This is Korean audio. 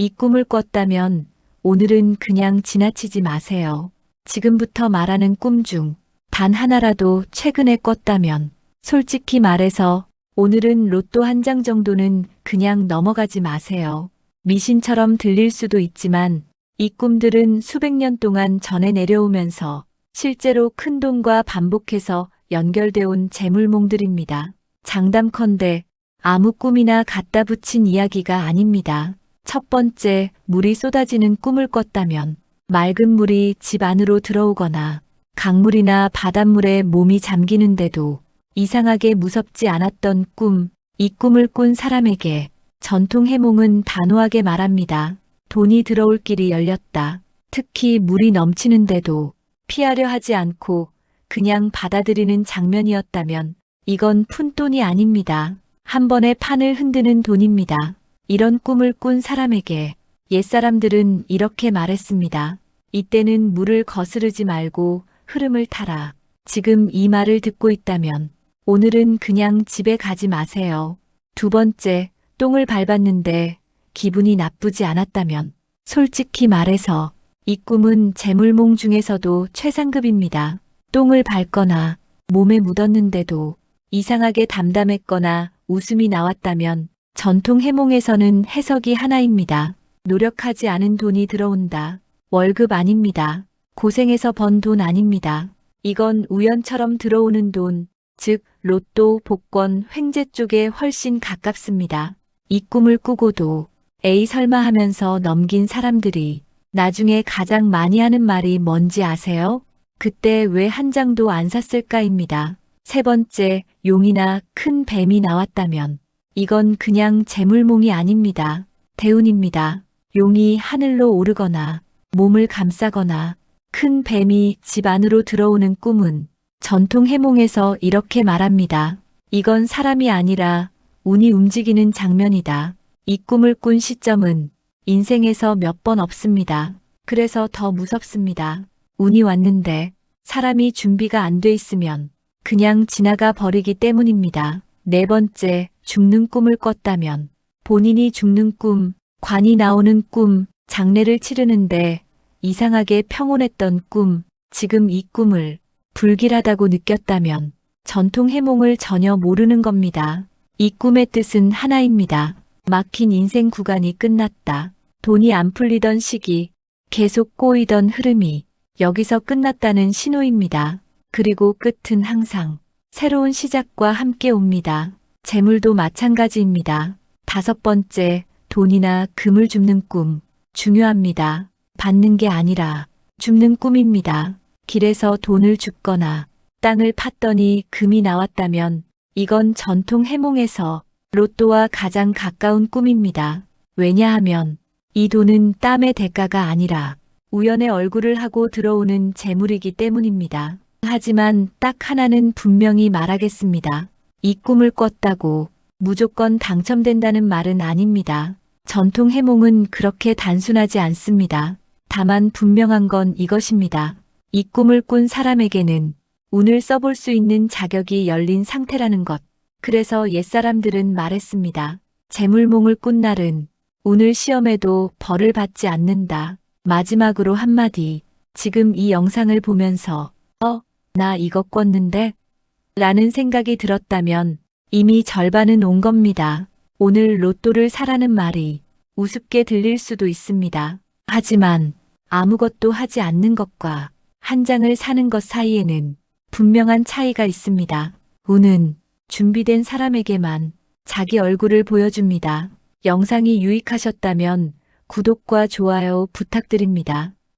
이 꿈을 꿨다면 오늘은 그냥 지나치지 마세요. 지금부터 말하는 꿈 중 단 하나라도 최근에 꿨다면 솔직히 말해서 오늘은 로또 한 장 정도는 그냥 넘어가지 마세요. 미신처럼 들릴 수도 있지만 이 꿈들은 수백 년 동안 전해 내려오면서 실제로 큰 돈과 반복해서 연결되어 온 재물몽들입니다. 장담컨대 아무 꿈이나 갖다 붙인 이야기가 아닙니다. 첫 번째, 물이 쏟아지는 꿈을 꿨다면 맑은 물이 집 안으로 들어오거나 강물이나 바닷물에 몸이 잠기는데도 이상하게 무섭지 않았던 꿈, 이 꿈을 꾼 사람에게 전통 해몽은 단호하게 말합니다. 돈이 들어올 길이 열렸다. 특히 물이 넘치는데도 피하려 하지 않고 그냥 받아들이는 장면이었다면 이건 푼돈이 아닙니다. 한 번에 판을 흔드는 돈입니다. 이런 꿈을 꾼 사람에게 옛사람들은 이렇게 말했습니다. 이때는 물을 거스르지 말고 흐름을 타라. 지금 이 말을 듣고 있다면 오늘은 그냥 집에 가지 마세요. 두 번째, 똥을 밟았는데 기분이 나쁘지 않았다면 솔직히 말해서 이 꿈은 재물몽 중에서도 최상급입니다. 똥을 밟거나 몸에 묻었는데도 이상하게 담담했거나 웃음이 나왔다면 전통 해몽에서는 해석이 하나입니다. 노력하지 않은 돈이 들어온다. 월급 아닙니다. 고생해서 번 돈 아닙니다. 이건 우연처럼 들어오는 돈, 즉 로또, 복권, 횡재 쪽에 훨씬 가깝습니다. 이 꿈을 꾸고도 에이 설마 하면서 넘긴 사람들이 나중에 가장 많이 하는 말이 뭔지 아세요? 그때 왜 한 장도 안 샀을까입니다. 세 번째, 용이나 큰 뱀이 나왔다면 이건 그냥 재물몽이 아닙니다. 대운입니다. 용이 하늘로 오르거나 몸을 감싸거나 큰 뱀이 집 안으로 들어오는 꿈은 전통 해몽에서 이렇게 말합니다. 이건 사람이 아니라 운이 움직이는 장면이다. 이 꿈을 꾼 시점은 인생에서 몇 번 없습니다. 그래서 더 무섭습니다. 운이 왔는데 사람이 준비가 안 돼 있으면 그냥 지나가 버리기 때문입니다. 네 번째, 죽는 꿈을 꿨다면 본인이 죽는 꿈, 관이 나오는 꿈, 장례를 치르는데 이상하게 평온했던 꿈, 지금 이 꿈을 불길하다고 느꼈다면 전통 해몽을 전혀 모르는 겁니다. 이 꿈의 뜻은 하나입니다. 막힌 인생 구간이 끝났다. 돈이 안 풀리던 시기, 계속 꼬이던 흐름이 여기서 끝났다는 신호입니다. 그리고 끝은 항상 새로운 시작과 함께 옵니다. 재물도 마찬가지입니다. 다섯 번째, 돈이나 금을 줍는 꿈. 중요합니다. 받는 게 아니라 줍는 꿈입니다. 길에서 돈을 줍거나 땅을 팠더니 금이 나왔다면 이건 전통 해몽에서 로또와 가장 가까운 꿈입니다. 왜냐하면 이 돈은 땀의 대가가 아니라 우연의 얼굴을 하고 들어오는 재물이기 때문입니다. 하지만 딱 하나는 분명히 말하겠습니다. 이 꿈을 꿨다고 무조건 당첨된다는 말은 아닙니다. 전통 해몽은 그렇게 단순하지 않습니다. 다만 분명한 건 이것입니다. 이 꿈을 꾼 사람에게는 운을 써볼 수 있는 자격이 열린 상태라는 것. 그래서 옛사람들은 말했습니다. 재물몽을 꾼 날은 운을 시험해도 벌을 받지 않는다. 마지막으로 한마디. 지금 이 영상을 보면서 어, 나 이거 꿨는데? 라는 생각이 들었다면 이미 절반은 온 겁니다. 오늘 로또를 사라는 말이 우습게 들릴 수도 있습니다. 하지만 아무것도 하지 않는 것과 한 장을 사는 것 사이에는 분명한 차이가 있습니다. 운은 준비된 사람에게만 자기 얼굴을 보여줍니다. 영상이 유익하셨다면 구독과 좋아요 부탁드립니다.